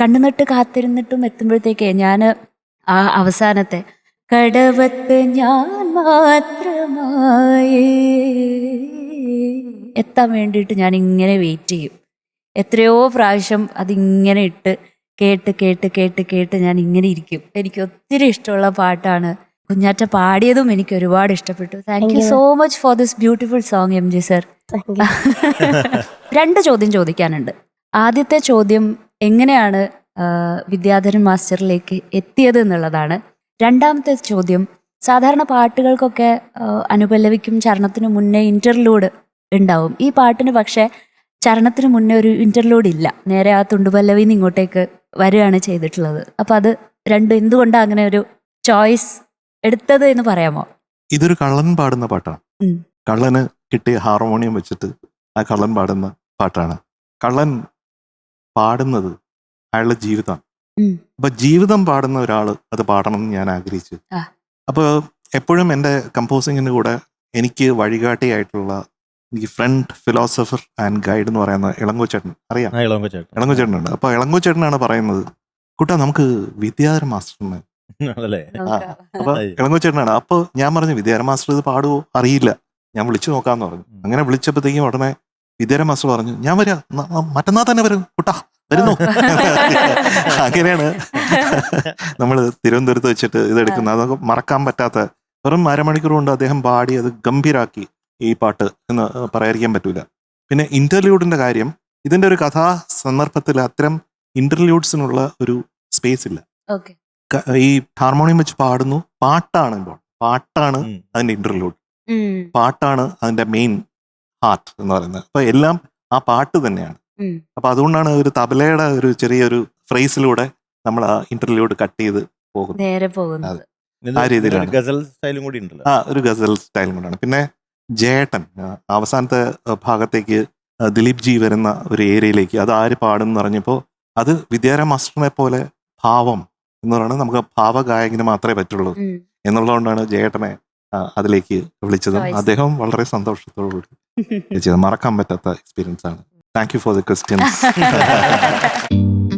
കണ്ണുനട്ട് കാത്തിരുന്നിട്ടും എത്തുമ്പോഴത്തേക്ക് ഞാൻ ആ അവസാനത്തെ കടവത്ത് ഞാൻ മാത്രമായി. എത്താൻ വേണ്ടിയിട്ട് ഞാൻ ഇങ്ങനെ വെയിറ്റ് ചെയ്യും. എത്രയോ പ്രാവശ്യം അതിങ്ങനെ ഇട്ട് കേട്ട് കേട്ട് കേട്ട് കേട്ട് ഞാൻ ഇങ്ങനെ ഇരിക്കും. എനിക്ക് ഒത്തിരി ഇഷ്ടമുള്ള പാട്ടാണ്. കുഞ്ഞാറ്റ പാടിയതും എനിക്ക് ഒരുപാട് ഇഷ്ടപ്പെട്ടു. Thank you so much for this beautiful song M G sir രണ്ട് ചോദ്യം ചോദിക്കാനുണ്ട്. ആദ്യത്തെ ചോദ്യം എങ്ങനെയാണ് വിദ്യാധരൻ മാസ്റ്ററിലേക്ക് എത്തിയത് എന്നുള്ളതാണ്. രണ്ടാമത്തെ ചോദ്യം സാധാരണ പാട്ടുകൾക്കൊക്കെ അനുപല്ലവിക്കും ചരണത്തിന് മുന്നേ ഇന്റർലൂഡ് ഉണ്ടാവും. ഈ പാട്ടിന് പക്ഷേ ചരണത്തിന് മുന്നേ ഒരു ഇന്റർലൂഡ് ഇല്ല. നേരെ ആ തുണ്ടുപല്ലവിന്ന് ഇങ്ങോട്ടേക്ക് വരികയാണ് ചെയ്തിട്ടുള്ളത്. അപ്പം അത് രണ്ടും എന്തുകൊണ്ടാണ് അങ്ങനെ ഒരു ചോയ്സ് എടുത്തത് എന്ന് പറയാമോ? ഇതൊരു കള്ളൻ പാടുന്ന പാട്ടാണ്. കള്ളന് കിട്ടിയ ഹാർമോണിയം വെച്ചിട്ട് ആ കള്ളൻ പാടുന്ന പാട്ടാണ്. കള്ളൻ പാടുന്നത് അയാളുടെ ജീവിതമാണ്. അപ്പൊ ജീവിതം പാടുന്ന ഒരാൾ അത് പാടണം എന്ന് ഞാൻ ആഗ്രഹിച്ചു. ആ. അപ്പൊ എപ്പോഴും എന്റെ കമ്പോസിങ്ങിന്റെ കൂടെ എനിക്ക് വഴികാട്ടിയായിട്ടുള്ള എനിക്ക് ഫ്രണ്ട് ഫിലോസഫർ ആൻഡ് ഗൈഡ് എന്ന് പറയുന്ന ഇളങ്കോച്ചേട്ടൻ അറിയാം. ആ ഉണ്ട് ചേട്ടൻ ഇളങ്കോച്ചേട്ടനുണ്ട്. അപ്പൊ ഇളങ്കോച്ചേട്ടനാണ് പറയുന്നത് കുട്ടാ നമുക്ക് വിദ്യാധര മാസ്റ്ററിന് അപ്പൊ. ഇളങ്കോച്ചേട്ടനാണ്. അപ്പൊ ഞാൻ പറഞ്ഞു വിദ്യാധര മാസ്റ്റർ ഇത് പാടുവോ? അറിയില്ല. ഞാൻ വിളിച്ചു നോക്കാന്ന് പറഞ്ഞു. അങ്ങനെ വിളിച്ചപ്പോഴത്തേക്കും ഉടനെ വിദ്യാര മാസ്റ്റർ പറഞ്ഞു ഞാൻ വരാം. ന- ന- മറ്റന്നാ തന്നെ വരും കുട്ടാ. വരുന്നു. അങ്ങനെയാണ്. നമ്മൾ തിരുവനന്തപുരത്ത് വെച്ചിട്ട് ഇതെടുക്കുന്നത് അതൊക്കെ മറക്കാൻ പറ്റാത്ത വെറും അരമണിക്കൂർ കൊണ്ട് അദ്ദേഹം പാടി അത് ഗംഭീരാക്കി ഈ പാട്ട് എന്ന് പറയാതിരിക്കാൻ പറ്റൂല. പിന്നെ ഇന്റർലൂഡിന്റെ കാര്യം ഇതിന്റെ ഒരു കഥാ സന്ദർഭത്തിൽ അത്തരം ഇന്റർലൂഡ്സിനുള്ള ഒരു സ്പേസ് ഇല്ല. ഓക്കെ. ഈ ഹാർമോണിയം വെച്ച് പാടുന്നു പാട്ടാണ് ഇപ്പോൾ. പാട്ടാണ് അതിന്റെ ഇന്റർലൂഡ് പാട്ടാണ് അതിന്റെ മെയിൻ ഹാർട്ട് എന്ന് പറയുന്നത്. അപ്പൊ എല്ലാം ആ പാട്ട് തന്നെയാണ്. അപ്പൊ അതുകൊണ്ടാണ് ഒരു തബലയുടെ ഒരു ചെറിയൊരു ഫ്രേസിലൂടെ നമ്മൾ ആ ഇന്റർലൂഡ് കട്ട് ചെയ്ത് പോകുന്നത്. നേരെ പോകുന്നത്. ആ രീതിയിലാണ്. ഗസൽ സ്റ്റൈലും കൂടി ഉണ്ടല്ലോ. ആ ഒരു ഗസൽ സ്റ്റൈലും കൊണ്ടാണ് പിന്നെ ജേട്ടൻ അവസാനത്തെ ഭാഗത്തേക്ക് ദിലീപ് ജി വരുന്ന ഒരു ഏരിയയിലേക്ക് അത് ആര് പാടും എന്ന് പറഞ്ഞപ്പോൾ അത് വിദ്യാര മാസ്റ്ററിനെ പോലെ ഭാവം എന്ന് പറയുന്നത് നമുക്ക് ഭാവഗായകന് മാത്രമേ പറ്റുള്ളൂ എന്നുള്ളതുകൊണ്ടാണ് ജേട്ടനെ അതിലേക്ക് വിളിച്ചത്. അദ്ദേഹം വളരെ സന്തോഷത്തോടു കൂടി മറക്കാൻ പറ്റാത്ത എക്സ്പീരിയൻസ് ആണ്. Thank you for the questions.